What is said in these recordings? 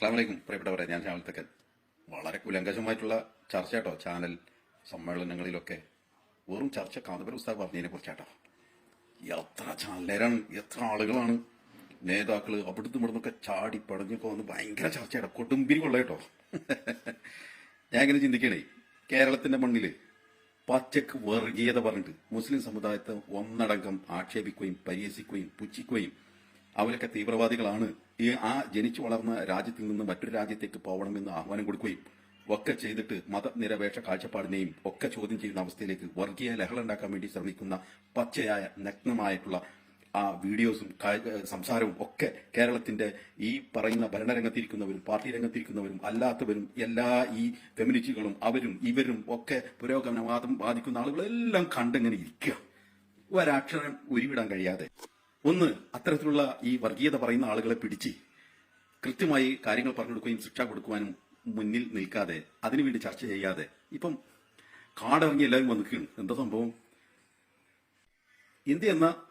അസ്ലാമലൈക്കും പ്രിയപ്പെട്ടവരെ ഞാൻ ശ്യാമൽത്തക്കൻ വളരെ കുലങ്കശമായിട്ടുള്ള ചർച്ച കേട്ടോ ചാനൽ സമ്മേളനങ്ങളിലൊക്കെ. വെറും ചർച്ച കാന്തപുരം ഉസ്താദ് പറഞ്ഞതിനെ കുറിച്ചാട്ടോ എത്ര ചാനലേരാണ് എത്ര ആളുകളാണ് നേതാക്കൾ അവിടുന്ന് ഇവിടുന്നൊക്കെ ചാടി പടഞ്ഞൊക്കെ വന്ന് ഭയങ്കര ചർച്ചയാണ് കൊടുമ്പിരി കൊള്ള കേട്ടോ ഞാൻ ഇങ്ങനെ ചിന്തിക്കണേ കേരളത്തിന്റെ മണ്ണിൽ പച്ചക്ക് വർഗീയത പറഞ്ഞിട്ട് മുസ്ലിം സമുദായത്തെ ഒന്നടങ്കം ആക്ഷേപിക്കുകയും പരിഹസിക്കുകയും പുച്ഛിക്കുകയും അവരൊക്കെ തീവ്രവാദികളാണ്. ഈ ആ ജനിച്ചു വളർന്ന രാജ്യത്തിൽ നിന്ന് മറ്റൊരു രാജ്യത്തേക്ക് പോകണമെന്ന് ആഹ്വാനം കൊടുക്കുകയും ഒക്കെ ചെയ്തിട്ട് മതനിരപേക്ഷ കാഴ്ചപ്പാടിനെയും ഒക്കെ ചോദ്യം ചെയ്യുന്ന അവസ്ഥയിലേക്ക് വർഗീയ ലഹള ഉണ്ടാക്കാൻ വേണ്ടി ശ്രമിക്കുന്ന പച്ചയായ നഗ്നമായിട്ടുള്ള ആ വീഡിയോസും സംസാരവും ഒക്കെ കേരളത്തിന്റെ ഈ പറയുന്ന ഭരണരംഗത്തിരിക്കുന്നവരും പാർട്ടി രംഗത്തിരിക്കുന്നവരും അല്ലാത്തവരും എല്ലാ ഈ ഫെമിനിസ്റ്റുകളും അവരും ഇവരും ഒക്കെ പുരോഗമനവാദം ബാധിക്കുന്ന ആളുകളെല്ലാം കണ്ടിങ്ങനെ ഇരിക്കുക. ഒരക്ഷരം ഉരുവിടാൻ കഴിയാതെ. ഒന്ന് അത്തരത്തിലുള്ള ഈ വർഗീയത പറയുന്ന ആളുകളെ പിടിച്ച് കൃത്യമായി കാര്യങ്ങൾ പറഞ്ഞു കൊടുക്കുകയും ശിക്ഷ കൊടുക്കുവാനും മുന്നിൽ നിൽക്കാതെ അതിനുവേണ്ടി ചർച്ച ചെയ്യാതെ. ഇപ്പം കാടിറങ്ങി എല്ലാവരും വന്നിരിക്കുന്നു എന്താ സംഭവം? ഇന്ത്യ എന്ന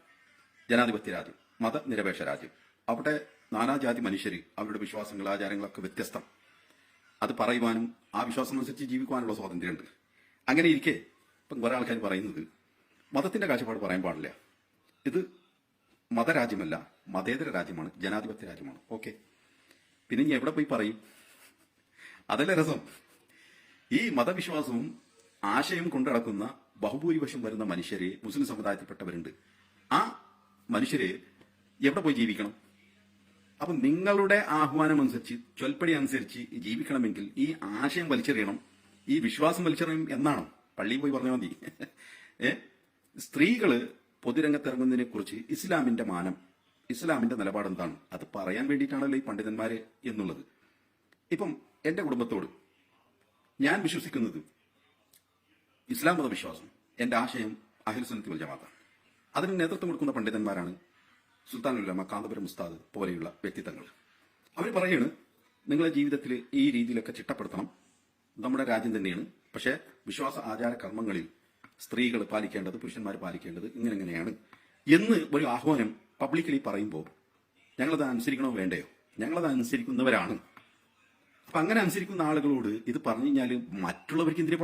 ജനാധിപത്യ രാജ്യം മതനിരപേക്ഷ രാജ്യം. അവിടെ നാനാജാതി മനുഷ്യർ അവരുടെ വിശ്വാസങ്ങൾ ആചാരങ്ങളൊക്കെ വ്യത്യസ്തം. അത് പറയുവാനും ആ വിശ്വാസം അനുസരിച്ച് ജീവിക്കുവാനുള്ള സ്വാതന്ത്ര്യമുണ്ട്. അങ്ങനെ ഇരിക്കെ ഇപ്പം കുറെ ആൾക്കാർ പറയുന്നത് മതത്തിന്റെ കാഴ്ചപ്പാട് പറയാൻ പാടില്ല. ഇത് മതരാജ്യമല്ല മതേതര രാജ്യമാണ് ജനാധിപത്യ രാജ്യമാണ്. ഓക്കെ പിന്നെ ഇനി എവിടെ പോയി പറയും? അതല്ല രസം. ഈ മതവിശ്വാസവും ആശയം കൊണ്ടടക്കുന്ന ബഹുഭൂരിപക്ഷം വരുന്ന മനുഷ്യരെ മുസ്ലിം സമുദായത്തിൽപ്പെട്ടവരുണ്ട്. ആ മനുഷ്യരെ എവിടെ പോയി ജീവിക്കണം? അപ്പൊ നിങ്ങളുടെ ആഹ്വാനം അനുസരിച്ച് ചൊൽപ്പടി അനുസരിച്ച് ജീവിക്കണമെങ്കിൽ ഈ ആശയം വലിച്ചെറിയണം ഈ വിശ്വാസം വലിച്ചെറിയണം എന്നാണോ? പള്ളിയിൽ പോയി പറഞ്ഞാൽ മതി. ഏ? സ്ത്രീകൾ പൊതുരംഗത്തിറങ്ങുന്നതിനെ കുറിച്ച് ഇസ്ലാമിന്റെ മാനം ഇസ്ലാമിന്റെ നിലപാട് എന്താണ് അത് പറയാൻ വേണ്ടിയിട്ടാണല്ലോ ഈ പണ്ഡിതന്മാര് എന്നുള്ളത്. ഇപ്പം എന്റെ കുടുംബത്തോട് ഞാൻ വിശ്വസിക്കുന്നത് ഇസ്ലാം മതവിശ്വാസം എന്റെ ആശയം അഹിൽസുനത്തി വൽ അതിന് നേതൃത്വം കൊടുക്കുന്ന പണ്ഡിതന്മാരാണ് സുൽത്താൻ ഉലമ കാന്തപുരം ഉസ്താദ് പോലെയുള്ള വ്യക്തിത്വങ്ങൾ. അവർ പറയാണ് നിങ്ങളെ ജീവിതത്തിൽ ഈ രീതിയിലൊക്കെ ചിട്ടപ്പെടുത്തണം. നമ്മുടെ രാജ്യം തന്നെയാണ്. പക്ഷേ വിശ്വാസ ആചാര കർമ്മങ്ങളിൽ സ്ത്രീകൾ പാലിക്കേണ്ടത് പുരുഷന്മാർ പാലിക്കേണ്ടത് ഇങ്ങനെ ഇങ്ങനെയാണ് എന്ന് ഒരു ആഹ്വാനം പബ്ലിക്കലി പറയുമ്പോൾ ഞങ്ങളത് അനുസരിക്കണോ വേണ്ടയോ? ഞങ്ങളത് അനുസരിക്കുന്നവരാണ്. അപ്പൊ അങ്ങനെ അനുസരിക്കുന്ന ആളുകളോട് ഇത് പറഞ്ഞു കഴിഞ്ഞാൽ മറ്റുള്ളവർക്ക് എന്തിനു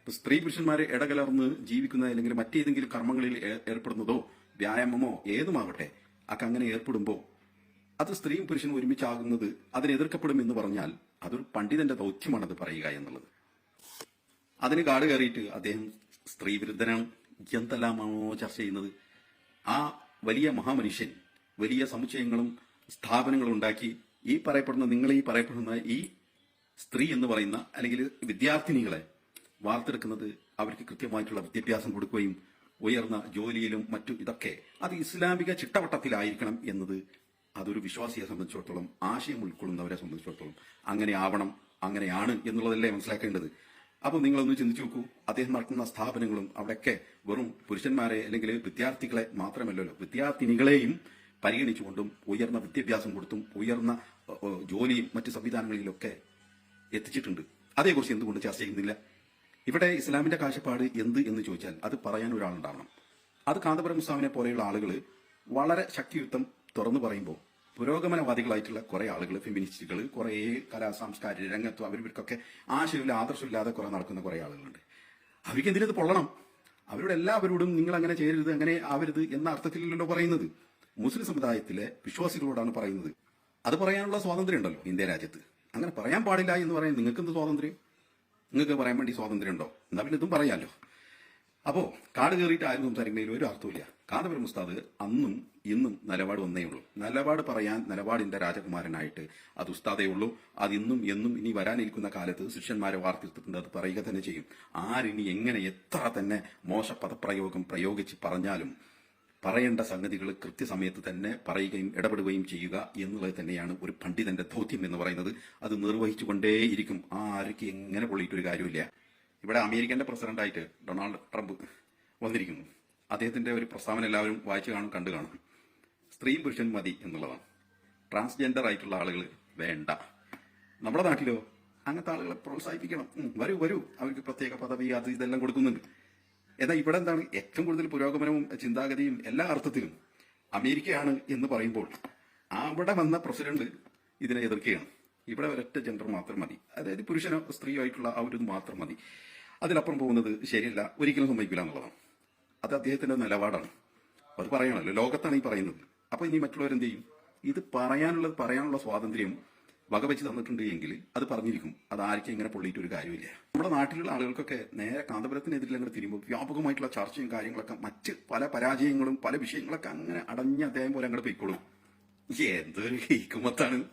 ഇപ്പൊ സ്ത്രീ പുരുഷന്മാരെ ഇടകലർന്ന് ജീവിക്കുന്ന അല്ലെങ്കിൽ മറ്റേതെങ്കിലും കർമ്മങ്ങളിൽ ഏർപ്പെടുന്നതോ വ്യായാമമോ ഏതുമാവട്ടെ ഒക്കെ അങ്ങനെ ഏർപ്പെടുമ്പോൾ അത് സ്ത്രീയും പുരുഷനും ഒരുമിച്ചാകുന്നത് അതിനെതിർക്കപ്പെടും എന്ന് പറഞ്ഞാൽ അതൊരു പണ്ഡിതന്റെ ദൗത്യമാണത് പറയുക എന്നുള്ളത്. അതിന് കാട് കയറിയിട്ട് അദ്ദേഹം സ്ത്രീ വിരുദ്ധനാണ്. എന്തെല്ലാമാണോ ചർച്ച ചെയ്യുന്നത്? ആ വലിയ മഹാമനുഷ്യൻ വലിയ സമുച്ചയങ്ങളും സ്ഥാപനങ്ങളും ഉണ്ടാക്കി ഈ പറയപ്പെടുന്ന നിങ്ങൾ ഈ പറയപ്പെടുന്ന ഈ സ്ത്രീ എന്ന് പറയുന്ന അല്ലെങ്കിൽ വിദ്യാർത്ഥിനികളെ വാർത്തെടുക്കുന്നത് അവർക്ക് കൃത്യമായിട്ടുള്ള വിദ്യാഭ്യാസം കൊടുക്കുകയും ഉയർന്ന ജോലിയിലും മറ്റു ഇതൊക്കെ അത് ഇസ്ലാമിക ചിട്ടവട്ടത്തിലായിരിക്കണം എന്നത് അതൊരു വിശ്വാസിയെ സംബന്ധിച്ചിടത്തോളം ആശയം ഉൾക്കൊള്ളുന്നവരെ സംബന്ധിച്ചിടത്തോളം അങ്ങനെ ആവണം അങ്ങനെയാണ് എന്നുള്ളതല്ലേ മനസ്സിലാക്കേണ്ടത്. അപ്പൊ നിങ്ങളൊന്ന് ചിന്തിച്ചു നോക്കൂ. അദ്ദേഹം നടത്തുന്ന സ്ഥാപനങ്ങളും അവിടെയൊക്കെ വെറും പുരുഷന്മാരെ അല്ലെങ്കിൽ വിദ്യാർത്ഥികളെ മാത്രമല്ലല്ലോ. വിദ്യാർത്ഥിനികളെയും പരിഗണിച്ചുകൊണ്ടും ഉയർന്ന വിദ്യാഭ്യാസം കൊടുത്തും ഉയർന്ന ജോലിയും മറ്റു സംവിധാനങ്ങളിലൊക്കെ എത്തിച്ചിട്ടുണ്ട്. അതേക്കുറിച്ച് എന്തുകൊണ്ട് ചർച്ച ചെയ്യുന്നില്ല? ഇവിടെ ഇസ്ലാമിന്റെ കാഴ്ചപ്പാട് എന്ത് എന്ന് ചോദിച്ചാൽ അത് പറയാൻ ഒരാളുണ്ടാവണം. അത് കാന്തപുരം മുസ്താമിനെ പോലെയുള്ള ആളുകൾ വളരെ ശക്തിയുക്തം തുറന്നു പറയുമ്പോൾ പുരോഗമനവാദികളായിട്ടുള്ള കുറെ ആളുകൾ ഫെമിനിസ്റ്റുകൾ കുറെ കലാ സാംസ്കാരിക രംഗത്തും അവരിവർക്കൊക്കെ ആശയമില്ല ആദർശമില്ലാതെ കുറെ നടക്കുന്ന കുറെ ആളുകളുണ്ട്. അവർക്ക് എന്തിനത് പൊള്ളണം? അവരോട് എല്ലാവരോടും നിങ്ങൾ അങ്ങനെ ചെയ്യരുത് അങ്ങനെ ആവരുത് എന്ന അർത്ഥത്തിലല്ലോ പറയുന്നത്. മുസ്ലിം സമുദായത്തിലെ വിശ്വാസികളോടാണ് പറയുന്നത്. അത് പറയാനുള്ള സ്വാതന്ത്ര്യം ഉണ്ടല്ലോ ഇന്ത്യ രാജ്യത്ത്. അങ്ങനെ പറയാൻ പാടില്ല എന്ന് പറയാൻ നിങ്ങൾക്ക് എന്ത് സ്വാതന്ത്ര്യം? നിങ്ങൾക്ക് പറയാൻ വേണ്ടി സ്വാതന്ത്ര്യം ഉണ്ടോ എന്നാ പിന്നെ ഇതും പറയാമല്ലോ അപ്പോ കാട് കയറിയിട്ട് ആരും സംസാരിക്കുന്നതിൽ ഒരു അർത്ഥമില്ല കാന്തപുരം ഉസ്താദ് അന്നും ഇന്നും നിലപാട് ഒന്നേ ഉള്ളൂ. നിലപാട് പറയാൻ നിലപാടിന്റെ രാജകുമാരനായിട്ട് അത് ഉസ്താദേ ഉള്ളൂ. അത് ഇന്നും എന്നും ഇനി വരാനിരിക്കുന്ന കാലത്ത് ശിഷ്യന്മാരെ വാർത്തെടുത്തിട്ടുണ്ട് അത് പറയുക തന്നെ ചെയ്യും. ആരിനി എങ്ങനെ എത്ര തന്നെ മോശ പദപ്രയോഗം പ്രയോഗിച്ച് പറഞ്ഞാലും പറയേണ്ട സംഗതികൾ കൃത്യസമയത്ത് തന്നെ പറയുകയും ഇടപെടുകയും ചെയ്യുക എന്നുള്ളത് തന്നെയാണ് ഒരു പണ്ഡിതന്റെ ദൗത്യം എന്ന് പറയുന്നത്. അത് നിർവഹിച്ചുകൊണ്ടേയിരിക്കും. ആർക്ക് എങ്ങനെ പൊള്ളിയിട്ടൊരു കാര്യമില്ല ഇവിടെ അമേരിക്കന്റെ പ്രസിഡന്റായിട്ട് ഡൊണാൾഡ് ട്രംപ് വന്നിരിക്കുന്നു. അദ്ദേഹത്തിന്റെ ഒരു പ്രസ്താവന എല്ലാവരും വായിച്ചു കാണും കണ്ടു കാണും. സ്ത്രീയും പുരുഷൻ മതി എന്നുള്ളതാണ്. ട്രാൻസ്ജെൻഡർ ആയിട്ടുള്ള ആളുകൾ വേണ്ട. നമ്മുടെ നാട്ടിലോ അങ്ങനത്തെ ആളുകളെ പ്രോത്സാഹിപ്പിക്കണം. വരൂ വരൂ. അവർക്ക് പ്രത്യേക പദവി അത് ഇതെല്ലാം കൊടുക്കുന്നുണ്ട്. എന്നാൽ ഇവിടെ എന്താണ് ഏറ്റവും കൂടുതൽ പുരോഗമനവും ചിന്താഗതിയും എല്ലാ അർത്ഥത്തിലും അമേരിക്കയാണ് എന്ന് പറയുമ്പോൾ അവിടെ വന്ന പ്രസിഡന്റ് ഇതിനെ എതിർക്കുകയാണ്. ഇവിടെ ഒരൊറ്റ ജെൻഡർ മാത്രം മതി. അതായത് പുരുഷനോ സ്ത്രീയോ ആയിട്ടുള്ള ആ ഒരു മാത്രം മതി. അതിലപ്പുറം പോകുന്നത് ശരിയല്ല. ഒരിക്കലും സമ്മതിക്കില്ല എന്നുള്ളതാണ്. അത് അദ്ദേഹത്തിന്റെ നിലപാടാണ്. അത് പറയണല്ലോ ലോകത്താണ് ഈ പറയുന്നത്. അപ്പൊ ഇനി മറ്റുള്ളവരെന്ത് ചെയ്യും? ഇത് പറയാനുള്ളത് പറയാനുള്ള സ്വാതന്ത്ര്യം വകവെച്ച് തന്നിട്ടുണ്ട് എങ്കിൽ അത് പറഞ്ഞിരിക്കും. അത് ആർക്കും ഇങ്ങനെ പൊള്ളിയിട്ട് ഒരു കാര്യമില്ല. നമ്മുടെ നാട്ടിലുള്ള ആളുകൾക്കൊക്കെ നേരെ കാന്തപുരത്തിനെതിരെ അങ്ങനെ തിരിയുമ്പോൾ വ്യാപകമായിട്ടുള്ള ചർച്ചയും കാര്യങ്ങളൊക്കെ മറ്റ് പല പരാജയങ്ങളും പല വിഷയങ്ങളൊക്കെ അങ്ങനെ അടഞ്ഞ അദ്ദേഹം പോലെ അങ്ങോട്ട് പോയിക്കോളും. എന്തൊരു ഹീക്കുമത്താണ്.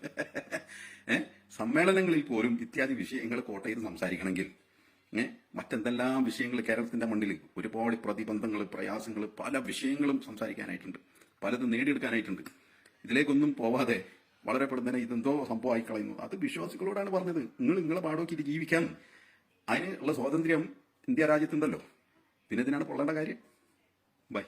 സമ്മേളനങ്ങളിൽ പോലും ഇത്യാദി വിഷയങ്ങൾ കോട്ടയിൽ സംസാരിക്കണമെങ്കിൽ മറ്റെന്തെല്ലാം വിഷയങ്ങൾ കേരളത്തിന്റെ മണ്ണിൽ ഒരുപാട് പ്രതിബന്ധങ്ങൾ പ്രയാസങ്ങൾ പല വിഷയങ്ങളും സംസാരിക്കാനായിട്ടുണ്ട്. പലതും നേടിയെടുക്കാനായിട്ടുണ്ട്. ഇതിലേക്കൊന്നും പോവാതെ വളരെ പെടുന്നതിനെ ഇതെന്തോ സംഭവമായി കളയുന്നു അത് വിശ്വാസികളോടാണ് പറഞ്ഞത്. നിങ്ങൾ നിങ്ങളെ പാടോക്കിയിട്ട് ജീവിക്കാൻ. അതിനുള്ള സ്വാതന്ത്ര്യം ഇന്ത്യ രാജ്യത്തുണ്ടല്ലോ. പിന്നെ ഇതിനാണ് പൊള്ളേണ്ട കാര്യം. ബൈ.